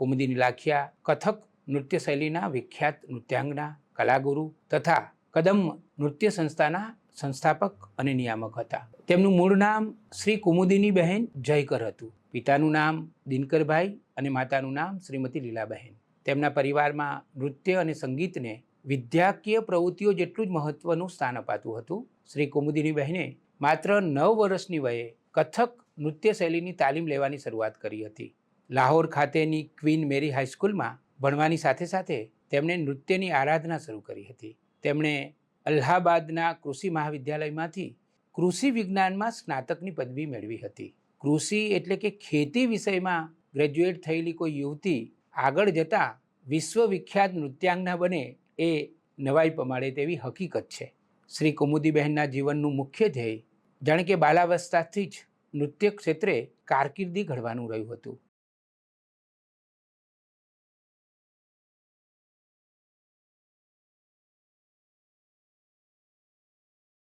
કુમુદિની લાખિયા, કથક નૃત્ય શૈલીના વિખ્યાત નૃત્યાંગના કલાગુરુ તથા કદમ નૃત્ય સંસ્થાના સંસ્થાપક અને નિયામક હતા. તેમનું મૂળ નામ શ્રી કુમુદિની બહેન જયકર હતું. પિતાનું નામ દિનકરભાઈ અને માતાનું નામ શ્રીમતી લીલાબહેન. તેમના પરિવારમાં નૃત્ય અને સંગીતને વિદ્યાકીય પ્રવૃત્તિઓ જેટલું જ મહત્વનું સ્થાન અપાતું હતું. શ્રી કુમુદિની બહેને માત્ર નવ વર્ષની વયે કથક નૃત્ય શૈલીની તાલીમ લેવાની શરૂઆત કરી હતી. લાહોર ખાતેની ક્વીન મેરી હાઈસ્કૂલમાં ભણવાની સાથે સાથે તેમણે નૃત્યની આરાધના શરૂ કરી હતી. તેમણે અલ્હાબાદના કૃષિ મહાવિદ્યાલયમાંથી કૃષિ વિજ્ઞાનમાં સ્નાતકની પદવી મેળવી હતી. કૃષિ એટલે કે ખેતી વિષયમાં ગ્રેજ્યુએટ થયેલી કોઈ યુવતી આગળ જતાં વિશ્વવિખ્યાત નૃત્યાંગના બને એ નવાઈ પમાડે તેવી હકીકત છે. શ્રી કુમુદીબહેનના જીવનનું મુખ્ય ધ્યેય જાણે કે બાલાવસ્થાથી જ નૃત્ય ક્ષેત્રે કારકિર્દી ઘડવાનું રહ્યું હતું.